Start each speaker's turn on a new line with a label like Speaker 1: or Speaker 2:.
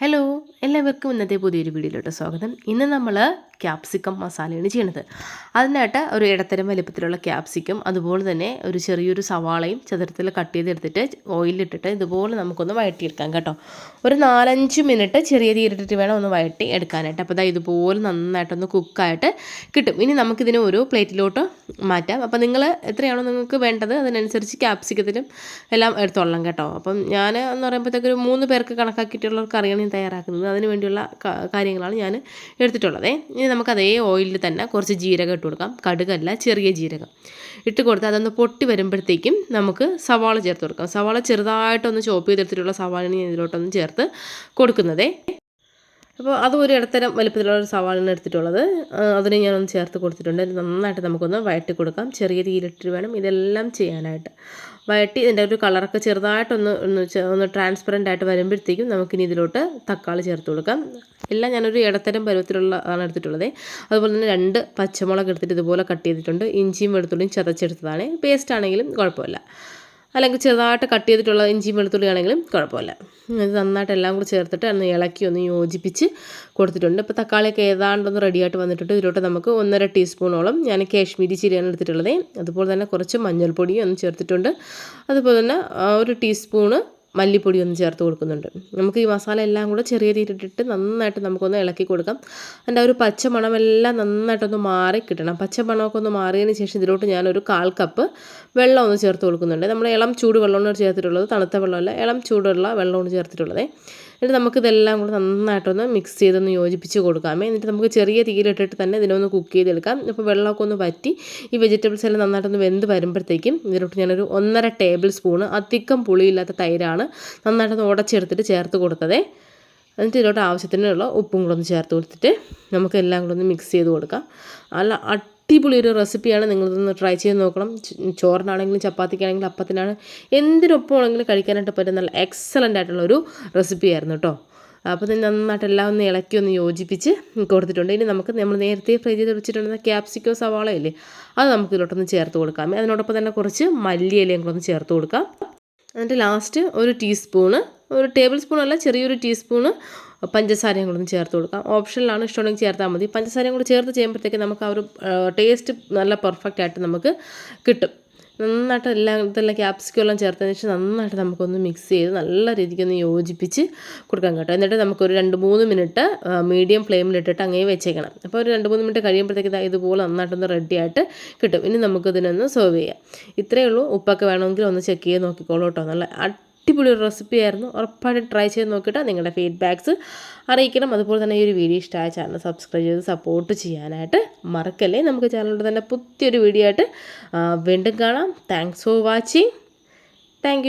Speaker 1: Hello. എല്ലാവർക്കും ഇന്നത്തെ പുതിയൊരു വീഡിയോയിലോട്ട് സ്വാഗതം. ഇന്ന് നമ്മൾ ക്യാപ്സിക്കം മസാലയാണ് ചെയ്യണത്. അതിനായിട്ട് ഒരു ഇടത്തരം വലിപ്പത്തിലുള്ള ക്യാപ്സിക്കം അതുപോലെ തന്നെ ഒരു ചെറിയൊരു സവാളയും ചതുരത്തിൽ കട്ട് ചെയ്തെടുത്തിട്ട് ഓയിലിട്ടിട്ട് ഇതുപോലെ നമുക്കൊന്ന് വഴറ്റിയെടുക്കാം കേട്ടോ. ഒരു നാലഞ്ച് മിനിറ്റ് ചെറിയ തീരിട്ടിട്ട് വേണം ഒന്ന് വഴറ്റി എടുക്കാനായിട്ട്. അപ്പോൾ ഇതാ ഇതുപോലെ നന്നായിട്ടൊന്ന് കുക്കായിട്ട് കിട്ടും. ഇനി നമുക്കിതിനെ ഒരു പ്ലേറ്റിലോട്ട് മാറ്റാം. അപ്പോൾ നിങ്ങൾ എത്രയാണോ നിങ്ങൾക്ക് വേണ്ടത് അതിനനുസരിച്ച് ക്യാപ്സിക്കത്തിലും എല്ലാം എടുത്തോളാം കേട്ടോ. അപ്പം ഞാൻ എന്ന് പറയുമ്പോഴത്തേക്കൊരു മൂന്ന് പേർക്ക് കണക്കാക്കിയിട്ടുള്ള കറിയാണ് ഞാൻ തയ്യാറാക്കുന്നത്. അതിന് വേണ്ടിയുള്ള കാര്യങ്ങളാണ് ഞാൻ എടുത്തിട്ടുള്ളത്. ഇനി നമുക്ക് അതേ ഓയിലിൽ തന്നെ കുറച്ച് ജീരകം ഇട്ട് കൊടുക്കാം. കടുകല്ല ചെറിയ ജീരകം ഇട്ട് കൊടുത്ത് അതൊന്ന് പൊട്ടി വരുമ്പോഴത്തേക്കും നമുക്ക് സവാള ചേർത്ത് കൊടുക്കാം. സവാള ചെറുതായിട്ടൊന്ന് ചോപ്പ് ചെയ്തെടുത്തിട്ടുള്ള സവാളിനെ ഇതിലോട്ടൊന്ന് ചേർത്ത് കൊടുക്കുന്നതേ. അപ്പോൾ അതും ഒരു ഇടത്തരം വലുപ്പത്തിലുള്ള ഒരു സവാളാണ് എടുത്തിട്ടുള്ളത്. അതിനെ ഞാനൊന്ന് ചേർത്ത് കൊടുത്തിട്ടുണ്ട്. നന്നായിട്ട് നമുക്കൊന്ന് വഴറ്റി കൊടുക്കാം. ചെറിയ തീയിലിട്ട് വേണം ഇതെല്ലാം ചെയ്യാനായിട്ട്. വഴറ്റി ഇതിന്റെ ഒരു കളറൊക്കെ ചെറുതായിട്ടൊന്ന് ഒന്ന് ഒന്ന് ട്രാൻസ്പെറന്റ് ആയിട്ട് വരുമ്പോഴത്തേക്കും നമുക്കിനി ഇതിലോട്ട് തക്കാളി ചേർത്ത് കൊടുക്കാം. എല്ലാം ഞാനൊരു ഇടത്തരം പരുവത്തിലുള്ള ആണ് എടുത്തിട്ടുള്ളത്. അതുപോലെ തന്നെ രണ്ട് പച്ചമുളക് എടുത്തിട്ട് ഇതുപോലെ കട്ട് ചെയ്തിട്ടുണ്ട്. ഇഞ്ചിയും വെളുത്തുള്ളിയും ചതച്ചെടുത്തതാണ്. പേസ്റ്റ് ആണെങ്കിലും കുഴപ്പമില്ല. അല്ലെങ്കിൽ ചെറുതായിട്ട് കട്ട് ചെയ്തിട്ടുള്ള ഇഞ്ചിയും വെളുത്തുള്ളി ആണെങ്കിലും കുഴപ്പമില്ല. ഇത് നന്നായിട്ട് എല്ലാം കൂടി ചേർത്തിട്ട് അന്ന് ഇളക്കി ഒന്ന് യോജിപ്പിച്ച് കൊടുത്തിട്ടുണ്ട്. ഇപ്പോൾ തക്കാളിയൊക്കെ ഏതാണ്ടൊന്ന് റെഡിയായിട്ട് വന്നിട്ടുണ്ട്. ഇതിലോട്ട് നമുക്ക് ഒന്നര ടീസ്പൂണോളം ഞാൻ കാശ്മീരി ചിരിയാണ് എടുത്തിട്ടുള്ളത്. അതുപോലെ തന്നെ കുറച്ച് മഞ്ഞൾപ്പൊടിയും ഒന്ന് ചേർത്തിട്ടുണ്ട്. അതുപോലെ തന്നെ ഒരു ടീസ്പൂണ് മല്ലിപ്പൊടി ഒന്ന് ചേർത്ത് കൊടുക്കുന്നുണ്ട്. നമുക്ക് ഈ മസാല എല്ലാം കൂടെ ചെറിയ തീരിട്ടിട്ട് നന്നായിട്ട് നമുക്കൊന്ന് ഇളക്കി കൊടുക്കാം. അതിന്റെ ഒരു പച്ച മണമെല്ലാം നന്നായിട്ടൊന്ന് മാറി കിട്ടണം. പച്ച മണമൊക്കെ ഒന്ന് മാറിയതിന് ശേഷം ഇതിലോട്ട് ഞാനൊരു കാൽ കപ്പ് വെള്ളം ഒന്ന് ചേർത്ത് കൊടുക്കുന്നുണ്ട്. നമ്മൾ ഇളം ചൂട് വെള്ളമാണ് ചേർത്തിട്ടുള്ളത്. തണുത്ത വെള്ളമല്ല ഇളം ചൂടുള്ള വെള്ളമാണ് ചേർത്തിട്ടുള്ളത്. എന്നിട്ട് നമുക്കിതെല്ലാം കൂടെ നന്നായിട്ടൊന്ന് മിക്സ് ചെയ്തൊന്ന് യോജിപ്പിച്ച് കൊടുക്കാമേ. എന്നിട്ട് നമുക്ക് ചെറിയ തീയിലിട്ടിട്ട് തന്നെ ഇതിനൊന്ന് കുക്ക് ചെയ്തെടുക്കാം. ഇപ്പോൾ വെള്ളമൊക്കെ ഒന്ന് വറ്റി ഈ വെജിറ്റബിൾസ് എല്ലാം നന്നായിട്ടൊന്ന് വെന്ത് വരുമ്പോഴത്തേക്കും ഇതിലോട്ട് ഞാനൊരു ഒന്നര ടേബിൾ സ്പൂണ് അധികം പുളിയില്ലാത്ത തൈരാണ് നന്നായിട്ടൊന്ന് ഉടച്ചെടുത്തിട്ട് ചേർത്ത് കൊടുത്തതേ. എന്നിട്ട് ഇതിലോട്ട് ആവശ്യത്തിനുള്ള ഉപ്പും കൂടെ ഒന്ന് ചേർത്ത് കൊടുത്തിട്ട് നമുക്ക് എല്ലാം കൂടെ ഒന്ന് മിക്സ് ചെയ്ത് കൊടുക്കാം. അല്ല അടിപൊളി ഒരു റെസിപ്പിയാണ് നിങ്ങളിതൊന്ന് ട്രൈ ചെയ്ത് നോക്കണം. ചോറിനാണെങ്കിലും ചപ്പാത്തിക്കാണെങ്കിലും അപ്പത്തിനാണ് എന്തിനൊപ്പമാണെങ്കിലും കഴിക്കാനായിട്ട് പറ്റുന്ന നല്ല എക്സലന്റ് ആയിട്ടുള്ള ഒരു റെസിപ്പിയായിരുന്നു കേട്ടോ അപ്പോൾ തന്നെ നന്നായിട്ട് എല്ലാം ഒന്ന് ഇളക്കി ഒന്ന് യോജിപ്പിച്ച് കൊടുത്തിട്ടുണ്ട്. ഇനി നമുക്ക് നമ്മൾ നേരത്തെ ഫ്രൈ ചെയ്ത് വെച്ചിട്ടുണ്ടെന്ന ക്യാപ്സിക്കോ സവാളയില്ലേ അത് നമുക്ക് ഇതിലോട്ടൊന്ന് ചേർത്ത് കൊടുക്കാം. അതിനോടൊപ്പം തന്നെ കുറച്ച് മല്ലിയിലയും കൂടെ ഒന്ന് ചേർത്ത് കൊടുക്കാം. എന്നിട്ട് ലാസ്റ്റ് ഒരു ടീസ്പൂണ് ഒരു ടേബിൾ സ്പൂൺ അല്ല ചെറിയൊരു ടീസ്പൂണ് പഞ്ചസാരയും കൂടെ ഒന്ന് ചേർത്ത് കൊടുക്കാം. ഓപ്ഷനിലാണ് ഇഷ്ടമുണ്ടെങ്കിൽ ചേർത്താൽ മതി. പഞ്ചസാരയും കൂടെ ചേർത്ത് ചെയ്യുമ്പോഴത്തേക്ക് നമുക്ക് ആ ഒരു ടേസ്റ്റ് നല്ല പെർഫെക്റ്റ് ആയിട്ട് നമുക്ക് കിട്ടും. നന്നായിട്ട് എല്ലാം ഇതെല്ലാം ക്യാപ്സിക്കം എല്ലാം ചേർത്തതിന് ശേഷം നന്നായിട്ട് നമുക്കൊന്ന് മിക്സ് ചെയ്ത് നല്ല രീതിക്ക് ഒന്ന് യോജിപ്പിച്ച് കൊടുക്കാം കേട്ടോ. എന്നിട്ട് നമുക്കൊരു രണ്ട് മൂന്ന് മിനിറ്റ് മീഡിയം ഫ്ലെയിമിലിട്ടിട്ട് അങ്ങനെ വെച്ചേക്കണം. അപ്പോൾ ഒരു രണ്ട് മൂന്ന് മിനിറ്റ് കഴിയുമ്പോഴത്തേക്ക് ഇതുപോലെ നന്നായിട്ടൊന്ന് റെഡിയായിട്ട് കിട്ടും. ഇനി നമുക്കിതിനൊന്ന് സെർവ് ചെയ്യാം. ഇത്രയേ ഉള്ളൂ. ഉപ്പൊക്കെ വേണമെങ്കിൽ ഒന്ന് ചെക്ക് ചെയ്ത് നോക്കിക്കോളൂ കേട്ടോ. നല്ല അടിപൊളി ഒരു റെസിപ്പി ആയിരുന്നു. ഉറപ്പായിട്ട് ട്രൈ ചെയ്ത് നോക്കിയിട്ട് നിങ്ങളുടെ ഫീഡ്ബാക്ക്സ് അറിയിക്കണം. അതുപോലെ തന്നെ ഈ ഒരു വീഡിയോ ഇഷ്ടമായ ചാനൽ സബ്സ്ക്രൈബ് ചെയ്ത് സപ്പോർട്ട് ചെയ്യാനായിട്ട് മറക്കല്ലേ. നമുക്ക് ചാനലിന്റെ തന്നെ പുതിയൊരു വീഡിയോ ആയിട്ട് വീണ്ടും കാണാം. Thanks for watching thank